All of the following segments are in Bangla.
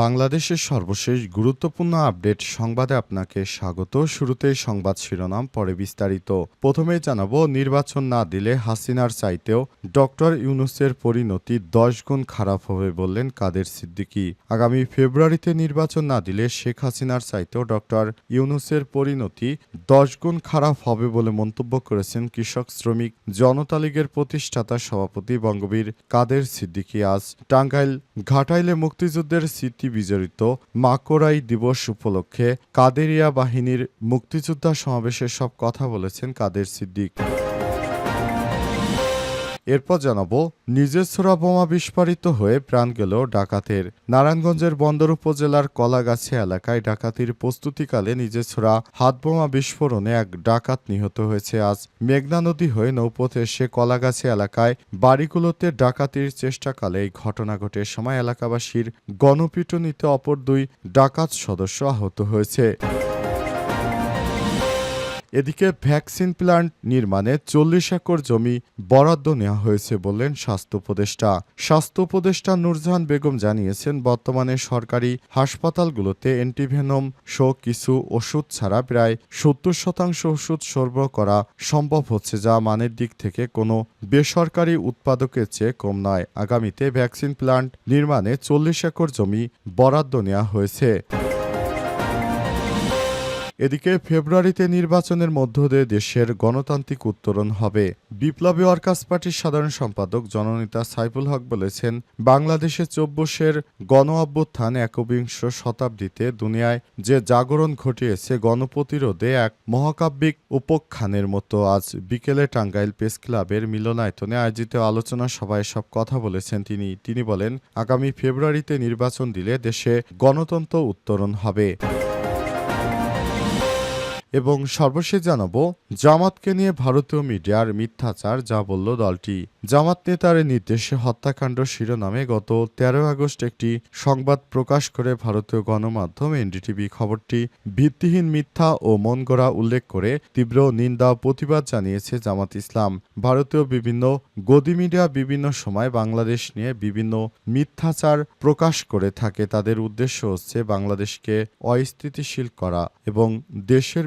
বাংলাদেশের সর্বশেষ গুরুত্বপূর্ণ আপডেট সংবাদে আপনাকে স্বাগত। শুরুতেই সংবাদ শিরোনাম, পরে বিস্তারিত। প্রথমেই জানাব, নির্বাচন না দিলে হাসিনার চাইতেও ডক্টর ইউনুসের পরিণতি দশ গুণ খারাপ হবে বললেন কাদের সিদ্দিকী। আগামী ফেব্রুয়ারিতে নির্বাচন না দিলে শেখ হাসিনার চাইতেও ডক্টর ইউনুসের পরিণতি দশ গুণ খারাপ হবে বলে মন্তব্য করেছেন কৃষক শ্রমিক জনতা লীগের প্রতিষ্ঠাতা সভাপতি বঙ্গবীর কাদের সিদ্দিকী। আজ টাঙ্গাইল ঘাটাইলে মুক্তিযুদ্ধের স্মৃতি বিজড়িত মাকোরাই দিবস উপলক্ষে কাদেরিয়া বাহিনীর মুক্তিযোদ্ধা সমাবেশের সব কথা বলেছেন কাদের সিদ্দিক। এরপর জানাব, নিজের ছোড়া বোমা বিস্ফোরিত হয়ে প্রাণ গেল ডাকাতের। নারায়ণগঞ্জের বন্দর উপজেলার কলাগাছি এলাকায় ডাকাতির প্রস্তুতিকালে নিজের ছোড়া হাত বোমা বিস্ফোরণে এক ডাকাত নিহত হয়েছে। আজ মেঘনা নদী হয়ে নৌপথে এসে কলাগাছি এলাকায় বাড়িগুলোতে ডাকাতির চেষ্টাকালে এই ঘটনা ঘটে। সময় এলাকাবাসীর গণপিটুনিতে অপর দুই ডাকাত সদস্য আহত হয়েছে। এদিকে ভ্যাকসিন প্ল্যান্ট নির্মাণে চল্লিশ একর জমি বরাদ্দ নেওয়া হয়েছে বললেন স্বাস্থ্য উপদেষ্টা। স্বাস্থ্য উপদেষ্টা নুরজাহান বেগম জানিয়েছেন, বর্তমানে সরকারি হাসপাতালগুলোতে অ্যান্টিভেনম সহ কিছু ওষুধ ছাড়া প্রায় সত্তর শতাংশ ওষুধ সরবরাহ করা সম্ভব হচ্ছে, যা মানের দিক থেকে কোনো বেসরকারি উৎপাদকের চেয়ে কম নয়। আগামীতে ভ্যাকসিন প্ল্যান্ট নির্মাণে চল্লিশ একর জমি বরাদ্দ নেওয়া হয়েছে। এদিকে ফেব্রুয়ারিতে নির্বাচনের মধ্য দিয়ে দেশের গণতান্ত্রিক উত্তরণ হবে। বিপ্লবী ওয়ার্কার্স পার্টির সাধারণ সম্পাদক জননেতা সাইফুল হক বলেছেন, বাংলাদেশে চব্বিশের গণ অভ্যুত্থান একবিংশ শতাব্দীতে দুনিয়ায় যে জাগরণ ঘটিয়েছে গণপ্রতিরোধে এক মহাকাব্যিক উপখ্যানের মতো আজ বিকেলে টাঙ্গাইল প্রেস ক্লাবের মিলনায়তনে আয়োজিত আলোচনা সভায় সব কথা বলেছেন তিনি। তিনি বলেন, আগামী ফেব্রুয়ারিতে নির্বাচন দিলে দেশে গণতন্ত্র উত্তরণ হবে। এবং সর্বশেষ জানাব, জামাতকে নিয়ে ভারতীয় মিডিয়ার মিথ্যাচার, যা বলল দলটি। জামাত নেতার নির্দেশে হত্যাকাণ্ড শিরোনামে গত তেরো আগস্ট একটি সংবাদ প্রকাশ করে ভারতীয় গণমাধ্যম এনডিটিভি খবরটি ভিত্তিহীন মিথ্যা ও মন গড়া উল্লেখ করে তীব্র নিন্দা প্রতিবাদ জানিয়েছে জামাত ইসলাম। ভারতীয় বিভিন্ন গদি মিডিয়া বিভিন্ন সময় বাংলাদেশ নিয়ে বিভিন্ন মিথ্যাচার প্রকাশ করে থাকে। তাদের উদ্দেশ্য হচ্ছে বাংলাদেশকে অস্থিতিশীল করা এবং দেশের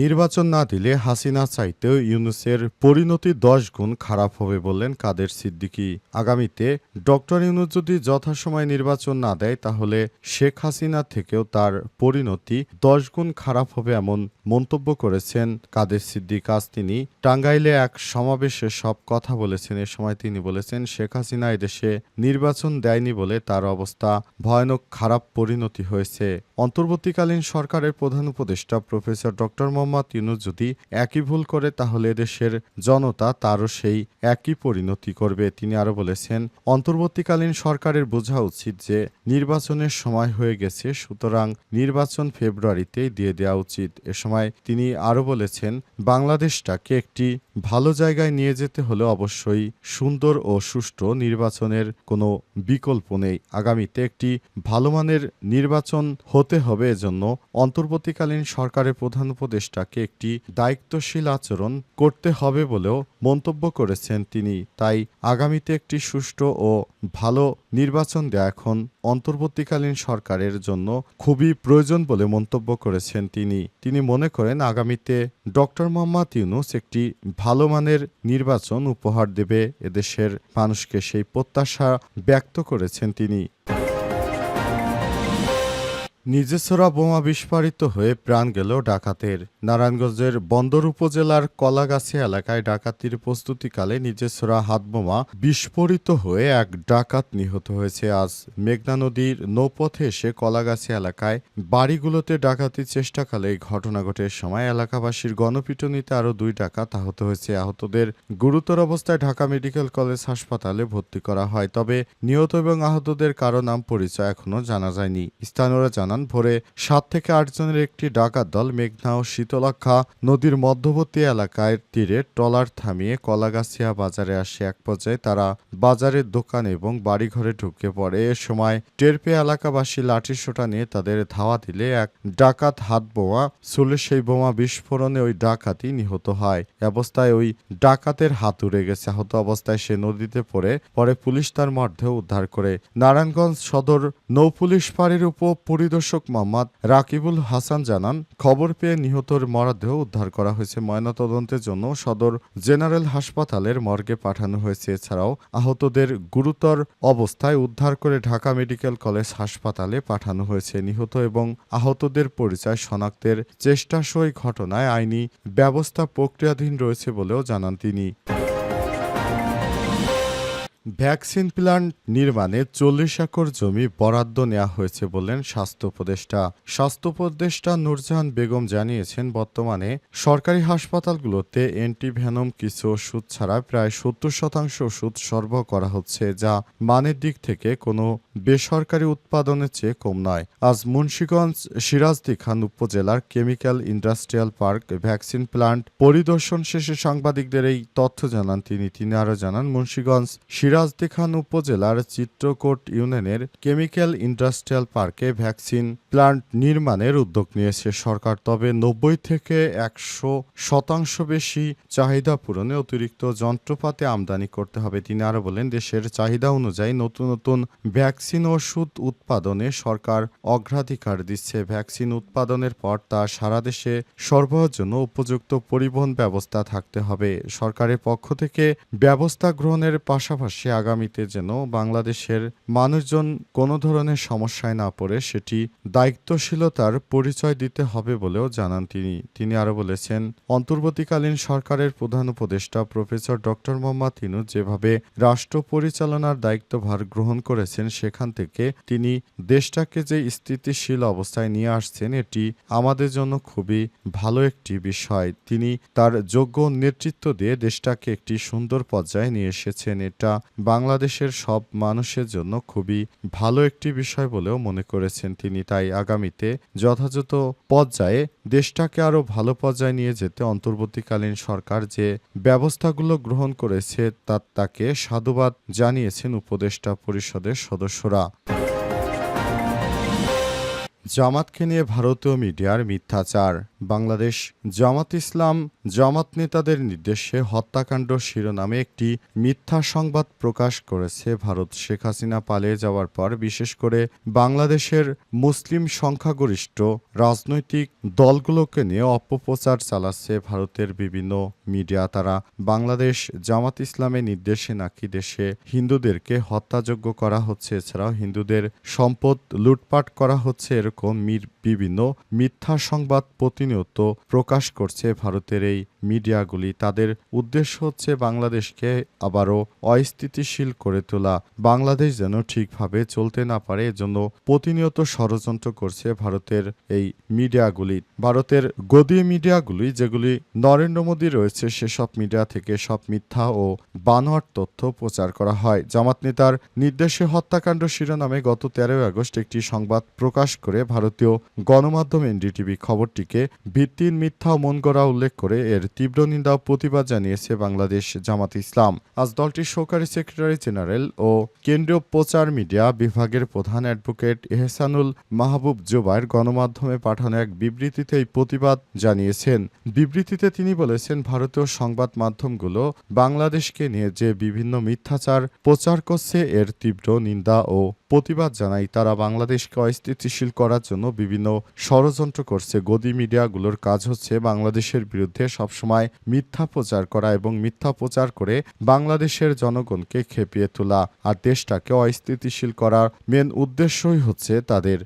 নির্বাচন না দিলে হাসিনা চাইতেও ইউনুসের পরিণতি দশ গুণ খারাপ হবে বললেন কাদের সিদ্দিকী। আগামীতে ডক্টর ইউনুস যদি যথাসময়ে নির্বাচন না দেয়, তাহলে শেখ হাসিনা থেকেও তার পরিণতি দশ গুণ খারাপ হবে এমন মন্তব্য করেছেন কাদের সিদ্দিক। আজ তিনি টাঙ্গাইলে এক সমাবেশে সব কথা বলেছেন। এ সময় তিনি বলেছেন, শেখ হাসিনা এদেশে নির্বাচন দেয়নি বলে তার অবস্থা ভয়ানক খারাপ পরিণতি হয়েছে। অন্তর্বর্তীকালীন সরকারের প্রধান উপদেষ্টা প্রফেসর ডক্টর মোহাম্মদ ইউনুস যদি একই ভুল করে, তাহলে দেশের জনতা তারও সেই একই পরিণতি করবে। তিনি আরও বলেছেন, অন্তর্বর্তীকালীন সরকারের বোঝা উচিত যে নির্বাচনের সময় হয়ে গেছে, সুতরাং নির্বাচন ফেব্রুয়ারিতেই দিয়ে দেওয়া উচিত। এ সময় তিনি আরও বলেছেন, বাংলাদেশটাকে একটি ভালো জায়গায় নিয়ে যেতে হলে অবশ্যই সুন্দর ও সুষ্ঠু নির্বাচনের কোনো বিকল্প নেই। আগামীতে একটি ভালো মানের নির্বাচন হতে হবে এজন্য অন্তর্বর্তীকালীন সরকারের প্রধান উপদেষ্টাকে একটি দায়িত্বশীল আচরণ করতে হবে বলেও মন্তব্য করেছেন তিনি। তাই আগামীতে একটি সুষ্ঠু ও ভালো নির্বাচন দেয়া এখন অন্তর্বর্তীকালীন সরকারের জন্য খুবই প্রয়োজন বলে মন্তব্য করেছেন তিনি। তিনি মনে করেন আগামীতে ডক্টর মোহাম্মদ ইউনুস একটি ভালো মানের নির্বাচন উপহার দেবে এদেশের মানুষকে সেই প্রত্যাশা ব্যক্ত করেছেন তিনি। নিজস্বরা বোমা বিস্ফোরিত হয়ে প্রাণ গেল ডাকাতের। নারায়ণগঞ্জের বন্দর উপজেলার কলাগাছি এলাকায় ডাকাতির প্রস্তুতিকালে নিজস্বরা হাতবোমা বিস্ফোরিত হয়ে এক ডাকাত নিহত হয়েছে। আজ মেঘনা নদীর নৌপথে এসে কলাগাছি এলাকায় বাড়িগুলোতে ডাকাতির চেষ্টাকালে এই ঘটনা ঘটে। সময় এলাকাবাসীর গণপিটুনিতে আরও দুই ডাকাত আহত হয়েছে। আহতদের গুরুতর অবস্থায় ঢাকা মেডিকেল কলেজ হাসপাতালে ভর্তি করা হয়। তবে নিহত এবং আহতদের কারও নাম পরিচয় এখনও জানা যায়নি। স্থানীয়রা জানান, ভোরে সাত থেকে আট জনের একটি ডাকাত দল মেঘনা ও শীতলাক্ষা নদীর মধ্যবর্তী এলাকায় তীরে ট্রলার থামিয়ে কলাগাছিয়া বাজারে আসে। এক পর্যায়ে তারা বাজারের দোকান এবং বাড়িঘরে ঢুকে পড়ে। এ সময় টের পেয়ে এলাকাবাসী লাঠি সোটা নিয়ে তাদের ধাওয়া দিলে এক ডাকাত হাত বোমা চুলে সেই বোমা বিস্ফোরণে ওই ডাকাতি নিহত হয়। অবস্থায় ওই ডাকাতের হাত উড়ে গেছে। আহত অবস্থায় সে নদীতে পড়ে। পরে পুলিশ তার মর্ধে উদ্ধার করে। নারায়ণগঞ্জ সদর নৌপুলিশ ফাঁড়ির উপ পরিদর্শক মোহাম্মদ রাকিবুল হাসান জানান, খবর পেয়ে নিহতর মরদেহ উদ্ধার করা হয়েছে ময়নাতদন্তের জন্য সদর জেনারেল হাসপাতালের মর্গে পাঠানো হয়েছে। এছাড়াও আহতদের গুরুতর অবস্থায় উদ্ধার করে ঢাকা মেডিকেল কলেজ হাসপাতালে পাঠানো হয়েছে। নিহত এবং আহতদের পরিচয় শনাক্তের চেষ্টা সই ঘটনায় আইনি ব্যবস্থা প্রক্রিয়াধীন রয়েছে বলেও জানান তিনি। ভ্যাকসিন প্ল্যান্ট নির্মাণে চল্লিশ একর জমি বরাদ্দ নেওয়া হয়েছে বললেন স্বাস্থ্য উপদেষ্টা। স্বাস্থ্য উপদেষ্টা নূরজাহান বেগম জানিয়েছেন, বর্তমানে সরকারি হাসপাতালগুলোতে অ্যান্টিভ্যানম কিছু ওষুধ ছাড়া প্রায় সত্তর শতাংশ ওষুধ সরবরাহ করা হচ্ছে, যা মানের দিক থেকে কোনো বেসরকারি উৎপাদনের চেয়ে কম নয়। আজ মুন্সীগঞ্জ সিরাজদি খান উপজেলার chemical industrial park vaccine plant পরিদর্শন শেষে সাংবাদিকদের এই তথ্য জানান তিনি। তিনি আরও জানান, মুন্সীগঞ্জ সিরাজদি খান উপজেলার চিত্রকোট ইউনিয়নের কেমিক্যাল ইন্ডাস্ট্রিয়াল পার্কে ভ্যাকসিন প্ল্যান্ট নির্মাণের উদ্যোগ নিয়েছে সরকার, তবে নব্বই থেকে একশো শতাংশ বেশি চাহিদা পূরণে অতিরিক্ত যন্ত্রপাতি আমদানি করতে হবে। তিনি আরও বলেন, দেশের চাহিদা অনুযায়ী নতুন নতুন ভ্যাকসিন ওষুধ উৎপাদনে সরকার অগ্রাধিকার দিচ্ছে। ভ্যাকসিন উৎপাদনের পর তা সারা দেশে সরবরাহের জন্য উপযুক্ত পরিবহন ব্যবস্থা থাকতে হবে। সরকারের পক্ষ থেকে ব্যবস্থা গ্রহণের পাশাপাশি আগামীতে যেন বাংলাদেশের মানুষজন কোনো ধরনের সমস্যায় না পড়ে, সেটি দায়িত্বশীলতার পরিচয় দিতে হবে বলেও জানান তিনি। তিনি আরও বলেছেন, অন্তর্বর্তীকালীন সরকারের প্রধান উপদেষ্টা প্রফেসর ডক্টর মোহাম্মদ ইনুজ যেভাবে রাষ্ট্র পরিচালনার দায়িত্বভার গ্রহণ করেছেন, সেখান থেকে তিনি দেশটাকে যে স্থিতিশীল অবস্থায় নিয়ে আসছেন, এটি আমাদের জন্য খুবই ভালো একটি বিষয়। তিনি তার যোগ্য নেতৃত্ব দিয়ে দেশটাকে একটি সুন্দর পর্যায়ে নিয়ে এসেছেন, এটা বাংলাদেশের সব মানুষের জন্য খুবই ভালো একটি বিষয় বলেও মনে করেছেন তিনি। তাই আগামীতে যথাযথ পর্যায়ে দেশটাকে আরও ভালো পর্যায়ে নিয়ে যেতে অন্তর্বর্তীকালীন সরকার যে ব্যবস্থাগুলো গ্রহণ করেছে, তা তাকে সাধুবাদ জানিয়েছেন উপদেষ্টা পরিষদের সদস্যরা। জামাতকে নিয়ে ভারতীয় মিডিয়ার মিথ্যাচার। বাংলাদেশ জামাত ইসলাম জামাত নেতাদের নির্দেশে হত্যাকাণ্ড শিরোনামে একটি মিথ্যা সংবাদ প্রকাশ করেছে ভারত। শেখ হাসিনা পালিয়ে যাওয়ার পর বিশেষ করে বাংলাদেশের মুসলিম সংখ্যাগরিষ্ঠ রাজনৈতিক দলগুলোকে নিয়ে অপপ্রচার চালাচ্ছে ভারতের বিভিন্ন মিডিয়া। তারা বাংলাদেশ জামাত ইসলামের নির্দেশে নাকি দেশে হিন্দুদেরকে হত্যাযোগ্য করা হচ্ছে, এছাড়াও হিন্দুদের সম্পদ লুটপাট করা হচ্ছে, এরকম বিভিন্ন মিথ্যা সংবাদ প্রতিনিয়ত প্রকাশ করছে ভারতের এই মিডিয়াগুলি। তাদের উদ্দেশ্য হচ্ছে বাংলাদেশকে আবারও অস্থিতিশীল করে তোলা। বাংলাদেশ যেন ঠিকভাবে চলতে না পারে, এজন্য প্রতিনিয়ত ষড়যন্ত্র করছে ভারতের এই মিডিয়াগুলি। ভারতের গদি মিডিয়াগুলি, যেগুলি নরেন্দ্র মোদী রয়েছে, সেসব মিডিয়া থেকে সব মিথ্যা ও বানোয়ার তথ্য প্রচার করা হয়। জামাত নেতার নির্দেশে হত্যাকাণ্ড শিরোনামে গত তেরোই আগস্ট একটি সংবাদ প্রকাশ করে ভারতীয় গণমাধ্যম এনডিটিভি খবরটিকে ভিত্তির মিথ্যা মন গড়া উল্লেখ করে এর তীব্র নিন্দা প্রতিবাদ জানিয়েছে বাংলাদেশ জামাত ইসলাম। আজ দলটির সহকারী সেক্রেটারি জেনারেল ও কেন্দ্রীয় প্রচার মিডিয়া বিভাগের প্রধান অ্যাডভোকেট এহসানুল মাহবুব জোবাইর গণমাধ্যমে পাঠানো এক বিবৃতিতে এই প্রতিবাদ জানিয়েছেন। বিবৃতিতে তিনি বলেছেন, ভারতীয় সংবাদ মাধ্যমগুলো বাংলাদেশকে নিয়ে যে বিভিন্ন মিথ্যাচার প্রচার করছে, এর তীব্র নিন্দা ও প্রতিবাদ জানাই তারা বাংলাদেশকে অস্থিতিশীল করার জন্য বিভিন্ন ষড়যন্ত্র করছে। গদি মিডিয়াগুলোর কাজ হচ্ছে বাংলাদেশের বিরুদ্ধে সবসময় মিথ্যা প্রচার করা এবং মিথ্যা প্রচার করে বাংলাদেশের জনগণকে খেপিয়ে তোলা। আর দেশটাকে অস্থিতিশীল করার মেন উদ্দেশ্যই হচ্ছে তাদের